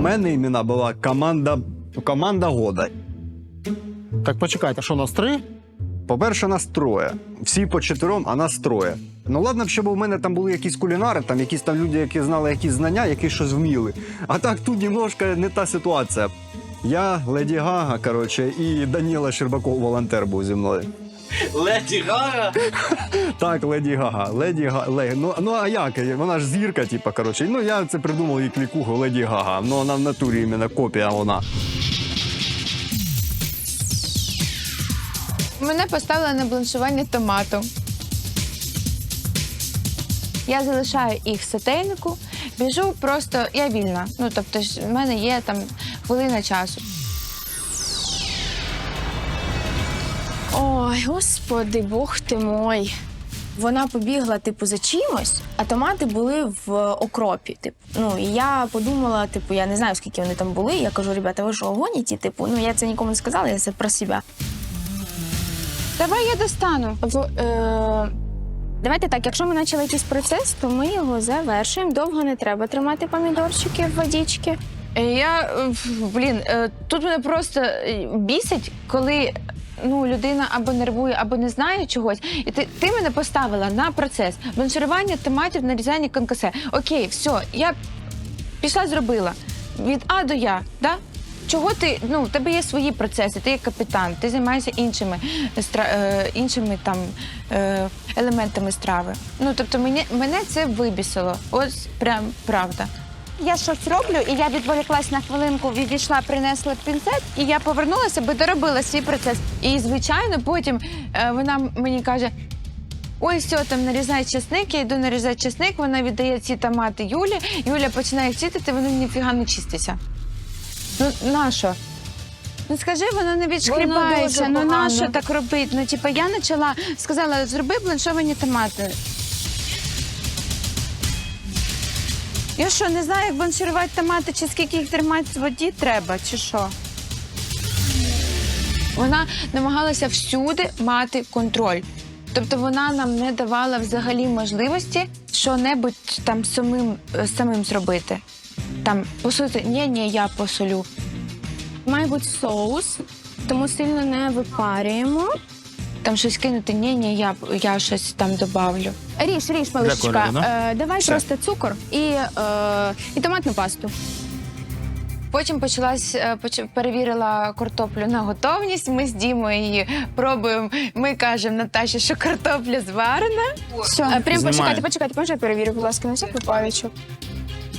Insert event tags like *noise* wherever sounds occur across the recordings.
мене імена була команда, команда года. Так почекайте, що у нас три? По-перше, нас троє. Всі по чотирьом, а нас троє. Ну ладно б, щоб у мене там були якісь кулінари, там якісь там люди, які знали якісь знання, які щось вміли. А так тут немножко не та ситуація. Я, Леді Гага, коротше, і Даніла Щербаков, волонтер був зі мною. Леді Гага? Так, Леді Гага. Леді Гага. Ле... Ну, ну а як? Вона ж зірка, типу, коротше. Ну я це придумав їй клікуху Леді Гага. Ну вона в натурі іменно копія вона. Мене поставили на бланшування томату. Я залишаю їх в сотейнику, біжу просто, я вільна. Ну, тобто, ж в мене є там хвилина часу. Ой, господи, бог ти мой. Вона побігла, типу, за чимось, а томати були в окропі. Типу. Ну, і я подумала, типу, я не знаю, скільки вони там були. Я кажу, ребята, ви що гоніті? Типу, ну я це нікому не сказала, я це про себе. Давай я достану. В, е... Давайте так, якщо ми почали якийсь процес, то ми його завершуємо. Довго не треба тримати помідорчики в водички. Е, Я, е, блін, е, тут мене просто бісить, коли ну, людина або нервує, або не знає чогось. І ти, ти мене поставила на процес бланширування томатів, нарізання конкасе. Окей, все, я пішла, зробила. Від А до Я, да? Чого ти, ну, в тебе є свої процеси, ти є капітан, ти займаєшся іншими, стра, е, іншими там е, елементами страви. Ну, тобто мене, мене це вибісило. Ось прям правда. Я щось роблю, і я відволіклась на хвилинку, відійшла, принесла пінцет, і я повернулася, бо доробила свій процес. І, звичайно, потім е, вона мені каже: ой, все, там нарізай чесник, я йду нарізати чесник, вона віддає ці томати Юлі, Юля починає їх чистити, вони ніфіга не чистяться. Ну, нащо? Ну скажи, воно не відшкрібається. Ну нащо так робити? Ну, типу, я почала, сказала, зроби бланшовані томати. Я що, не знаю, як бланширувати томати, чи скільки їх тримати в воді треба, чи що? Вона намагалася всюди мати контроль. Тобто вона нам не давала взагалі можливості що-небудь там самим, е, самим зробити. Там посолити, ні, ні, я посолю. Має бути соус, тому сильно не випарюємо. Там щось кинути, ні, ні, я, я щось там добавлю. Ріж, ріж, малишечка. Е, давай Все. просто цукор і, е, і томатну пасту. Потім почалась, е, поч- перевірила картоплю на готовність. Ми з Дімою її пробуємо. Ми кажемо Наташі, що картопля зварена. Все. Е, прям Знімаю. почекайте, почекайте, можна я перевірю, будь ласка, на всяк випадочок.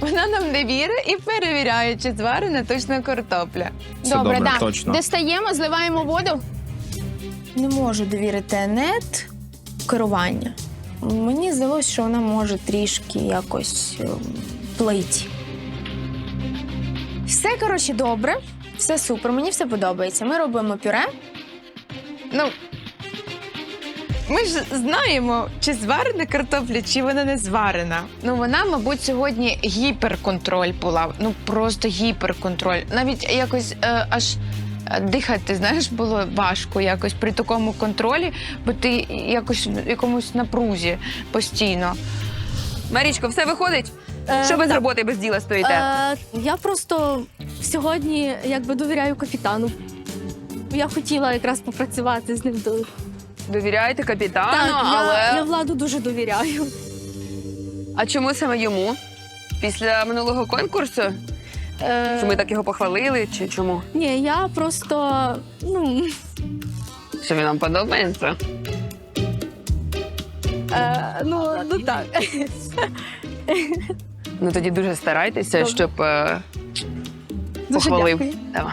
Вона нам не вірить і перевіряє, чи зварена точно картопля. Все добре, точно. Достаємо, зливаємо воду. Не можу довірити нет керування. Мені здалося, що вона може трішки якось е, плити. Все, коротше, добре, все супер, мені все подобається. Ми робимо пюре. Ну ми ж знаємо, чи зварена картопля, чи вона не зварена. Ну вона, мабуть, сьогодні гіперконтроль була. Ну просто гіперконтроль. Навіть якось е, аж. Е, Дихати, знаєш, було важко якось при такому контролі, бо ти якось в якомусь напрузі постійно. Марічко, все виходить? Е, Що ви з так. роботи без діла стоїте? Е, я просто сьогодні якби довіряю капітану. Я хотіла якраз попрацювати з ним. до- Довіряєте капітану, так, я, але я владу дуже довіряю. а чому саме йому? Після минулого конкурсу? Е, Що ми так його похвалили? Чи чому? Ні, я просто ну, Що він нам подобається? е, ну, ну так. Ну тоді дуже старайтеся, Добре. щоб е, Дуже похвалив. дякую. Давай.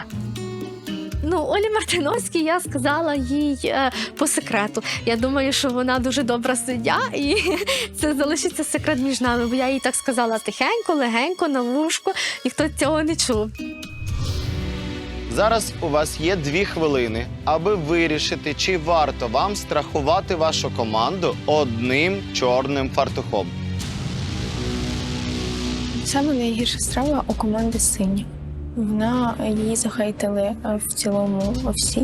Ну, Олі Мартиновській я сказала їй е, по секрету. Я думаю, що вона дуже добра суддя, і *laughs* це залишиться секрет між нами. Бо я їй так сказала тихенько, легенько, на вушко, ніхто цього не чув. Зараз у вас є дві хвилини, аби вирішити, чи варто вам страхувати вашу команду одним чорним фартухом. Саме найгірша страва у команди сині. Вона її захейтили е, в цілому всі.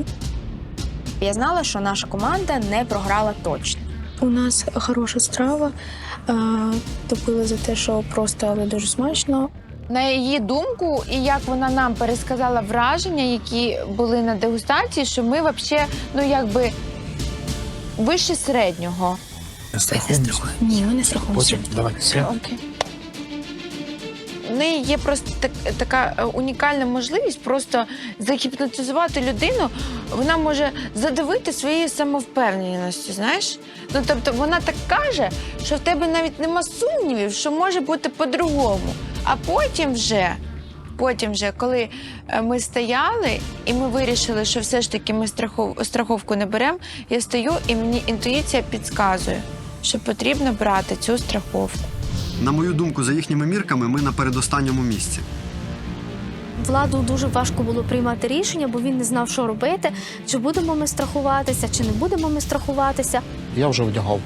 Я знала, що наша команда не програла точно. У нас хороша страва. е, Топили за те, що просто але дуже смачно. На її думку, і як вона нам пересказала враження, які були на дегустації, що ми взагалі, ну якби вище середнього. Ні, ми не страхуємося. Потім давай. Все. Окей. Неї є просто так, така е, унікальна можливість просто загіпнотизувати людину. Вона може задавити своєю самовпевненістю, знаєш? Ну тобто вона так каже, що в тебе навіть нема сумнівів, що може бути по-другому. А потім вже, потім вже, коли е, ми стояли і ми вирішили, що все ж таки ми страхов, страховку не беремо, я стою і мені інтуїція підказує, що потрібно брати цю страховку. На мою думку, за їхніми мірками, ми на передостанньому місці. Владу дуже важко було приймати рішення, бо він не знав, що робити, чи будемо ми страхуватися, чи не будемо ми страхуватися. Я вже вдягав,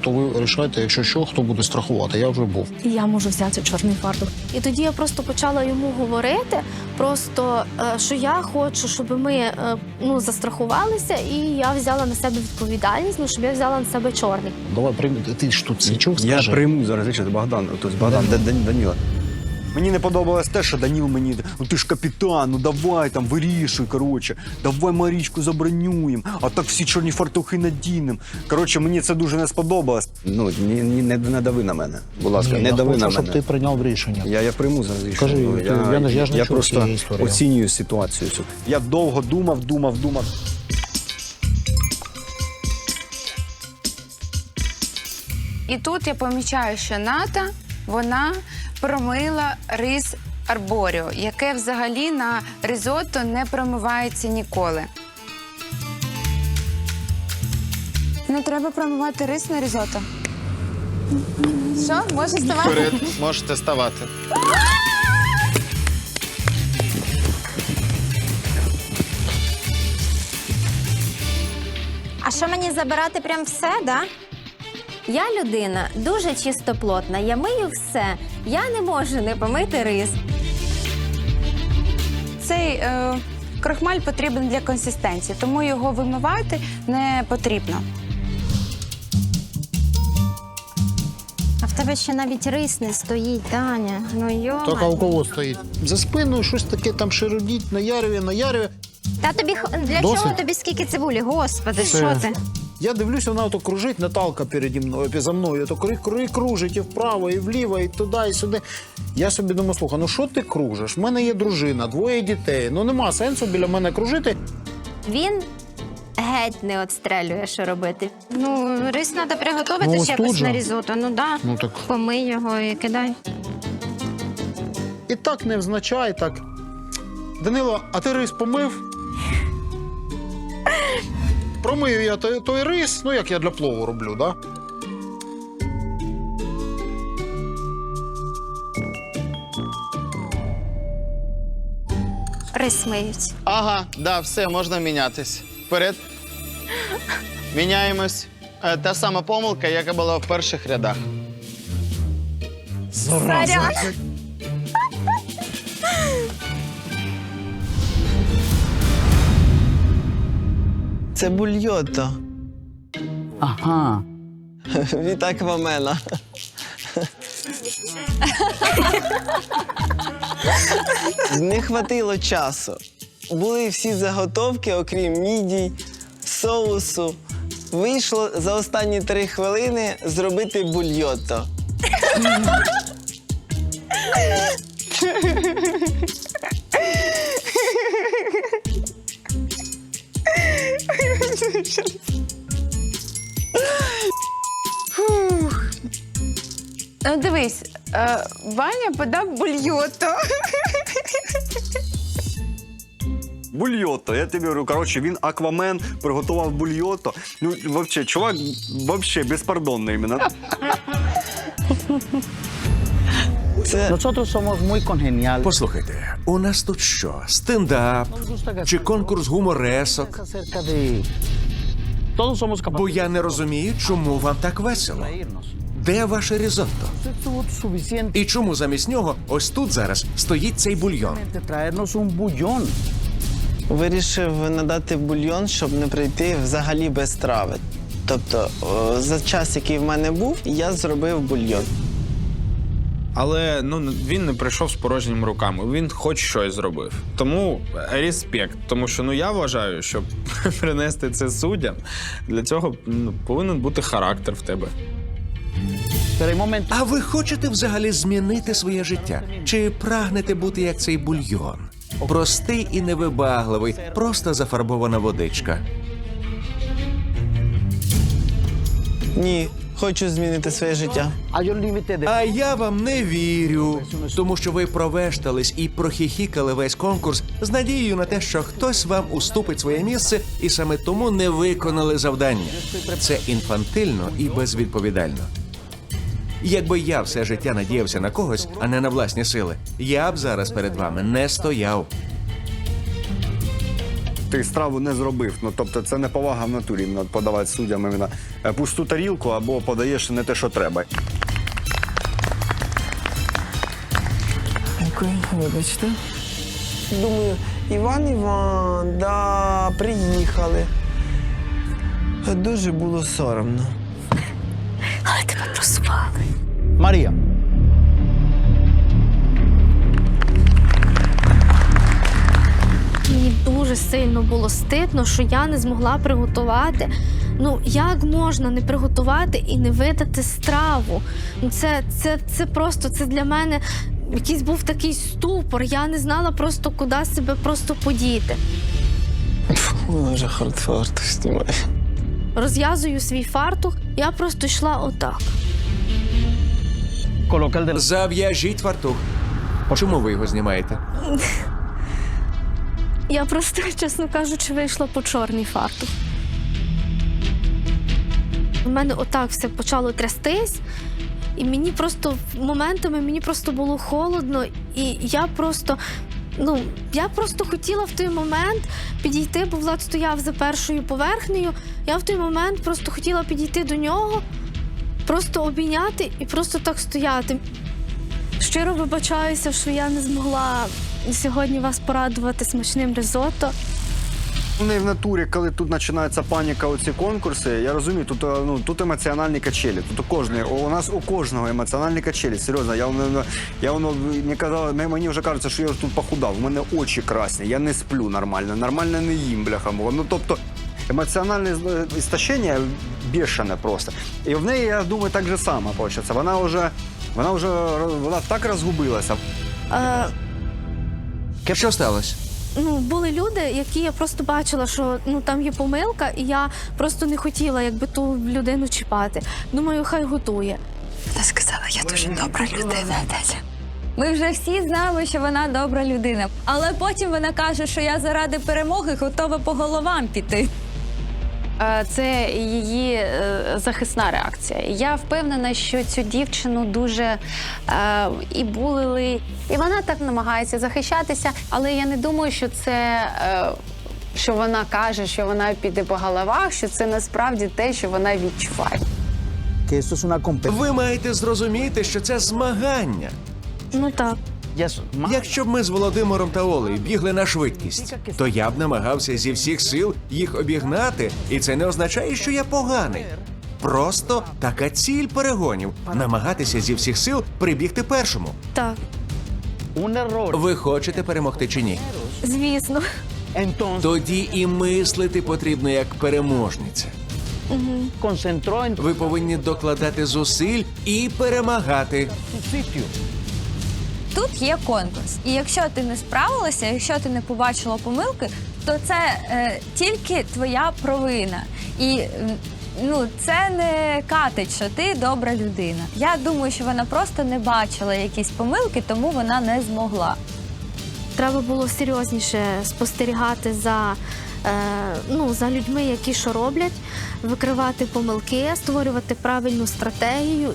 то ви вирішайте, якщо що, хто буде страхувати. Я вже був. І я можу взяти чорний фартух. І тоді я просто почала йому говорити, просто е, що я хочу, щоб ми е, ну застрахувалися, і я взяла на себе відповідальність, ну щоб я взяла на себе чорний. Давай прийми. Ти ж тут свічок Я прийму зараз Богдан, тобто Богдан, Дан- Дан- Даніла. Мені не подобалось те, що Даніл мені, ну ти ж капітан, ну давай там вирішуй, коротше, давай Марічку забронюємо, а так всі чорні фартухи надінемо. Коротше, мені це дуже не сподобалось. Ну, ні, ні, не, не дави на мене. Будь ласка, Ні, не я дави хочу, на щоб мене. ти прийняв рішення. Я, я прийму зараз рішення. Кажи, Ну, ти- я не- я ж не чув просто цієї історії. оцінюю ситуацію. цю. Я довго думав, думав, думав. І тут я помічаю, що Ната вона промила рис арборіо, яке взагалі на ризотто не промивається ніколи. Не треба промивати рис на ризотто. Що, може ставати? Вперед, можете ставати. А що мені забирати прям все, да? Я людина дуже чистоплотна. Я мию все. Я не можу не помити рис. Цей е, крохмаль потрібен для консистенції, тому його вимивати не потрібно. А в тебе ще навіть рис не стоїть, Таня. Ну йома. Так, а у кого стоїть? За спиною щось таке там широдіть, наярює, наярює. Та тобі х- для Досить? чого тобі скільки цибулі? Господи, Все. що ти? Я дивлюся, вона ото кружить, Наталка переді мною, за мною, то кри, кри, кружить і вправо, і вліво, і туди, і сюди. Я собі думаю, слухай, ну що ти кружиш? В мене є дружина, двоє дітей. Ну нема сенсу біля мене кружити. Він геть не отстрелює, що робити. Ну, рис треба приготувати Ну, ось якось же. на різото. Ну да. Ну так. Помий його і кидай. І так невзначай, так. Данило, а ти рис помив? Промию я той, той рис, ну як я для плову роблю, да? Рис миють. Ага, да, все, можна мінятись. Вперед. Міняємось. Е, Та сама помилка, яка була в перших рядах. Це бульйото. Ага. *laughs* Вітай Квамена. Не хватило часу. Були всі заготовки, окрім мідій, соусу. Вийшло за останні три хвилини зробити бульйото. *laughs* Ну, дивись, е, Ваня подав бульйото. Бульйото, я тобі говорю, коротше, він аквамен, приготував бульйото. Ну, вообще, чувак, вообще безпардонний іменно. Це Nosotros somos muy congeniales. Послухайте, у нас тут що? Стендап чи конкурс гуморесок? acerca de... Todos somos Бо я не розумію, чому вам так весело. Де ваше різотто? І чому замість нього ось тут зараз стоїть цей бульйон? вирішив надати бульйон, щоб не прийти взагалі без страви. Тобто, за час, який в мене був, я зробив бульйон. Але ну він не прийшов з порожніми руками. Він хоч щось зробив. Тому респект. Тому що ну я вважаю, щоб *laughs* принести це суддям, для цього ну, повинен бути характер в тебе. А ви хочете взагалі змінити своє життя? Чи прагнете бути як цей бульйон? Простий і невибагливий, просто зафарбована водичка. Ні, хочу змінити своє життя. А я вам не вірю, тому що ви провештались і прохіхікали весь конкурс з надією на те, що хтось вам уступить своє місце, і саме тому не виконали завдання. Це інфантильно і безвідповідально. Якби я все життя надіявся на когось, а не на власні сили, я б зараз перед вами не стояв. Ти страву не зробив. Ну тобто це не повага в натурі іменно подавати суддям іменно е, пусту тарілку або подаєш не те, що треба. Дякую, вибачте. Думаю, Іван Іван, да, приїхали. Дуже було соромно. Але тебе просували. María, дуже сильно було стидно, що я не змогла приготувати. Ну як можна не приготувати і не видати страву? Ну це, це, це просто це для мене якийсь був такий ступор. Я не знала просто, куди себе просто подіти. Вона вже хардфорт знімає. Розв'язую свій фартух, я просто йшла отак. Зав'яжіть фартух. Чому ви його знімаєте? *laughs* Я просто, *laughs* чесно кажучи, вийшла по чорний фартух. У мене отак все почало трястись, і мені просто моментами мені просто було холодно, і я просто. Ну, я просто хотіла в той момент підійти, бо Влад стояв за першою поверхнею. Я в той момент просто хотіла підійти до нього, просто обійняти і просто так стояти. Щиро вибачаюся, що я не змогла сьогодні вас порадувати смачним ризотто. Не в натурі, коли тут починається паніка, оці конкурси, я розумію, тут, е, ну, тут емоціональні качелі. Тут у кожної, у нас у кожного емоціональні качелі. Серйозно, я, воно- я воно мені казали, мені- вже кажеться, що я вже тут похудав. У мене очі красні, я не сплю нормально, нормально не їм, бляха. Ну тобто емоціональне е, істощення бешене просто. І в неї, я думаю, так же само. Вона вже, вона вже вона так розгубилася. Е, Що сталося? ну, були люди, які я просто бачила, що ну там є помилка, і я просто не хотіла якби ту людину чіпати. Думаю, хай готує. Вона сказала, я дуже добра людина. Ми вже всі знали, що вона добра людина. Але потім вона каже, що я заради перемоги готова по головам піти. Е, Це її е, захисна реакція. Я впевнена, що цю дівчину дуже е, і булили, і вона так намагається захищатися, але я не думаю, що це. е, що вона каже, що вона піде по головах, що це насправді те, що вона відчуває. Ви маєте зрозуміти, що це змагання. Ну так. Якщо б ми з Володимиром та Олею бігли на швидкість, то я б намагався зі всіх сил їх обігнати, і це не означає, що я поганий. Просто така ціль перегонів намагатися зі всіх сил прибігти першому. Так. Ви хочете перемогти чи ні? звісно. Тоді і мислити потрібно як переможниця. Ви повинні докладати зусиль і перемагати. Тут є конкурс. І якщо ти не справилася, якщо ти не побачила помилки, то це е, тільки твоя провина. І ну, це не катить, що ти добра людина. Я думаю, що вона просто не бачила якісь помилки, тому вона не змогла. Треба було серйозніше спостерігати за, е, ну, за людьми, які що роблять, викривати помилки, створювати правильну стратегію.